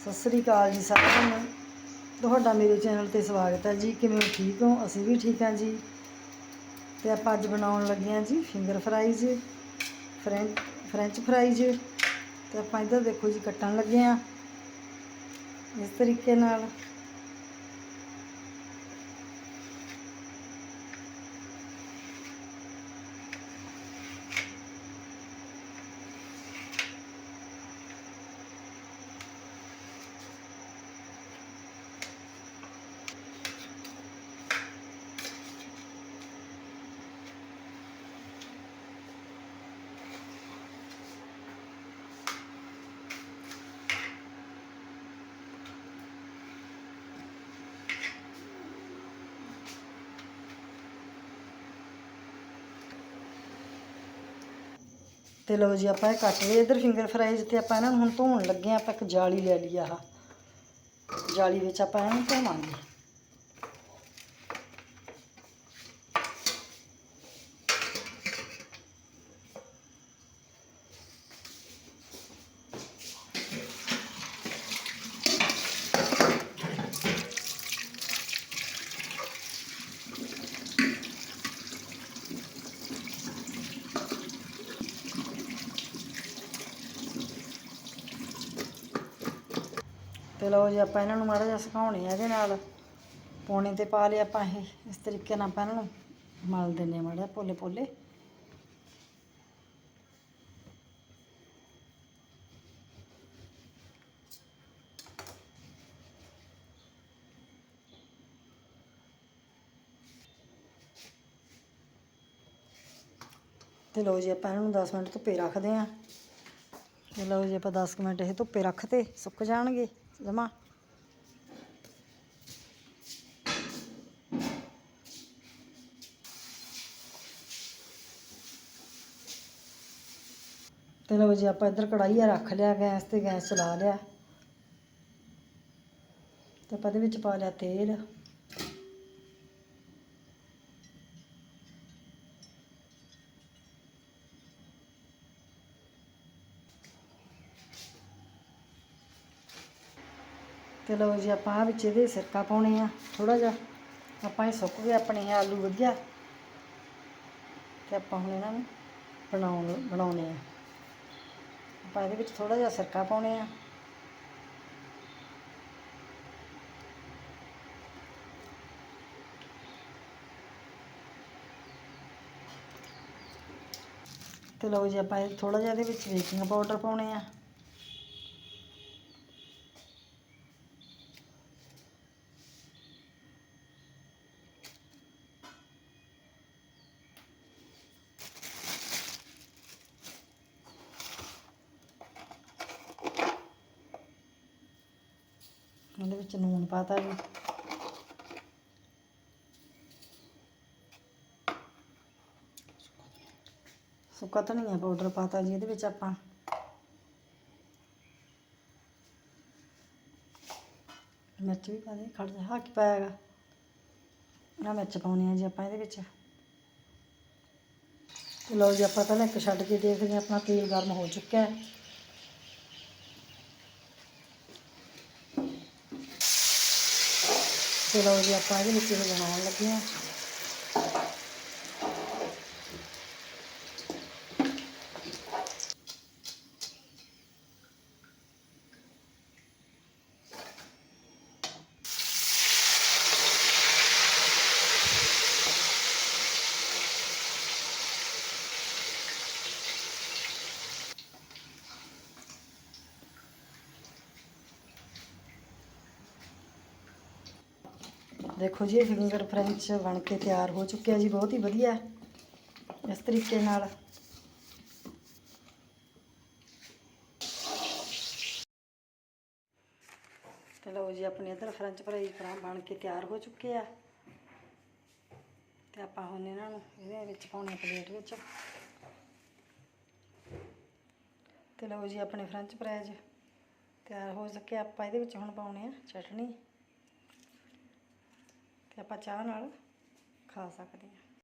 ਸਤਿ ਸ੍ਰੀ ਅਕਾਲ ਜੀ ਸਾਰਿਆਂ ਨੂੰ। ਤੁਹਾਡਾ ਮੇਰੇ ਚੈਨਲ ਤੇ ਸਵਾਗਤ ਹੈ ਜੀ। ਕਿਵੇਂ ਠੀਕ ਹੋ? ਅਸੀਂ ਵੀ ਠੀਕ ਹਾਂ ਜੀ। ਤੇ ਆਪਾਂ ਅੱਜ ਬਣਾਉਣ ਲੱਗੇ ਹਾਂ ਜੀ finger fries, French French fries. ਤੇ ਆਪਾਂ ਇੱਧਰ ਦੇਖੋ ਜੀ, ਕੱਟਣ ਲੱਗੇ ਹਾਂ। ਇਸ ਤਰੀਕੇ ਨਾਲ। ਤੇ ਲਓ ਜੀ ਆਪਾਂ ਇਹ ਕੱਟ ਲਏ। ਇਧਰ ਫਿੰਗਰ ਫਰਾਈਜ਼ ਤੇ ਆਪਾਂ ਇਹਨਾਂ ਨੂੰ ਹੁਣ ਧੋਣ ਲੱਗੇ ਹਾਂ, ਆਪਾਂ ਇੱਕ ਜਾਲੀ ਲੈ ਲਈ ਆਹ। ਜਾਲੀ ਵਿੱਚ ਆਪਾਂ ਇਹਨਾਂ ਨੂੰ ਧੋਵਾਂਗੇ। ਤੇ ਲਓ ਜੀ ਆਪਾਂ ਇਹਨਾਂ ਨੂੰ ਮਾੜਾ ਜਿਹਾ ਸੁਕਾਉਣੇ ਆ ਇਹਦੇ ਨਾਲ। ਪੌਣੇ ਤੇ ਪਾ ਲਿਆ ਆਪਾਂ ਇਹ, ਇਸ ਤਰੀਕੇ ਨਾਲ ਆਪਾਂ ਇਹਨਾਂ ਨੂੰ ਮਲ ਦਿੰਨੇ ਆ ਮਾੜਾ ਪੋਲੇ ਪੋਲੇ ਤੇ ਲਓ ਜੀ ਆਪਾਂ ਇਹਨਾਂ ਨੂੰ 10 ਮਿੰਟ ਧੁੱਪੇ ਰੱਖਦੇ ਆਂ ਤੇ ਲਓ ਜੀ ਆਪਾਂ 10 ਕੁ ਮਿੰਟ ਇਹ ਧੁੱਪੇ ਰੱਖਤੇ, ਸੁੱਕ ਜਾਣਗੇ। ਜਮਾ ਤੇ ਲਓ ਜੀ ਆਪਾਂ ਇੱਧਰ ਕੜਾਈਆ ਰੱਖ ਲਿਆ, ਗੈਸ ਤੇ ਗੈਸ ਚਲਾ ਲਿਆ। ਤੇ ਆਪਾਂ ਇਹਦੇ ਵਿੱਚ ਪਾ ਲਿਆ ਤੇਲ। ਤੇ ਲਓ ਜੀ, ਆਪਾਂ ਆ ਵਿੱਚ ਇਹਦੇ ਸਿਰਕਾ ਪਾਉਣੇ ਆ ਥੋੜਾ ਜਿਹਾ। ਆਪਾਂ ਇਹ ਸੁੱਕ ਗਏ ਆਪਣੇ ਆਲੂ ਵਧੀਆ। ਤੇ ਆਪਾਂ ਹੁਣ ਇਹਨਾਂ ਨੂੰ ਬਣਾਉਣ, ਬਣਾਉਣੇ ਆ। ਆਪਾਂ ਇਹਦੇ ਵਿੱਚ ਥੋੜਾ ਜਿਹਾ ਸਿਰਕਾ ਪਾਉਣੇ ਆ। ਤੇ ਲਓ ਜੀ, ਆਪਾਂ ਇਹ ਥੋੜਾ ਜਿਹਾ ਇਹਦੇ ਵਿੱਚ ਬੇਕਿੰਗ ਪਾਊਡਰ ਪਾਉਣੇ ਆ। ਉਹਦੇ ਵਿੱਚ ਨੂਨ ਪਾਤਾ ਜੀ। ਸੁੱਕਾ ਧਨੀਆ ਪਾਊਡਰ ਪਾਤਾ ਜੀ, ਇਹਦੇ ਵਿੱਚ ਆਪਾਂ। ਮਿਰਚ ਵੀ ਪਾ ਦੇ, ਖੜ ਜਾ ਹਾਂ ਕੀ ਪਾਇਆਗਾ ਨਾ ਮਿਰਚ ਪਾਉਣੀ ਆ ਜੀ ਆਪਾਂ ਇਹਦੇ ਵਿੱਚ। ਤੇ ਲਓ ਜੀ, ਆਪਾਂ ਪਹਿਲਾਂ ਇੱਕ ਛੱਡ ਕੇ ਦੇਖਦੇ ਹਾਂ, ਆਪਣਾ ਤੇਲ ਗਰਮ ਹੋ ਚੁੱਕਾ ਹੈ। ਚਲੋ ਜੀ ਆਪਾਂ ਇਹਦੇ ਵਿੱਚ ਇਹ ਬਣਾਉਣ ਲੱਗੇ ਹਾਂ। ਦੇਖੋ ਜੀ, ਇਹ ਫਿੰਗਰ ਫ੍ਰੈਂਚ ਬਣ ਕੇ ਤਿਆਰ ਹੋ ਚੁੱਕਿਆ ਜੀ, ਬਹੁਤ ਹੀ ਵਧੀਆ। ਇਸ ਤਰੀਕੇ ਨਾਲ। ਲਓ ਜੀ, ਆਪਣੇ ਇਧਰ ਫ੍ਰੈਂਚ ਫਰਾਈ ਫਰਾਂ ਬਣ ਕੇ ਤਿਆਰ ਹੋ ਚੁੱਕੇ ਆ। ਤੇ ਆਪਾਂ ਹੁਣ ਇਹਨਾਂ ਨੂੰ, ਇਹਦੇ ਵਿੱਚ ਪਾਉਣੇ ਪਲੇਟ ਵਿੱਚ। ਤੇ ਲਓ ਜੀ, ਆਪਣੇ ਫ੍ਰੈਂਚ ਫਰਾਈਜ਼ ਤਿਆਰ ਹੋ ਸਕੇ ਆਪਾਂ ਇਹਦੇ ਵਿੱਚ ਹੁਣ ਪਾਉਣੇ ਆ ਚਟਨੀ। ਤੇ ਆਪਾਂ ਚਾਹ ਨਾਲ ਖਾ ਸਕਦੇ ਹਾਂ।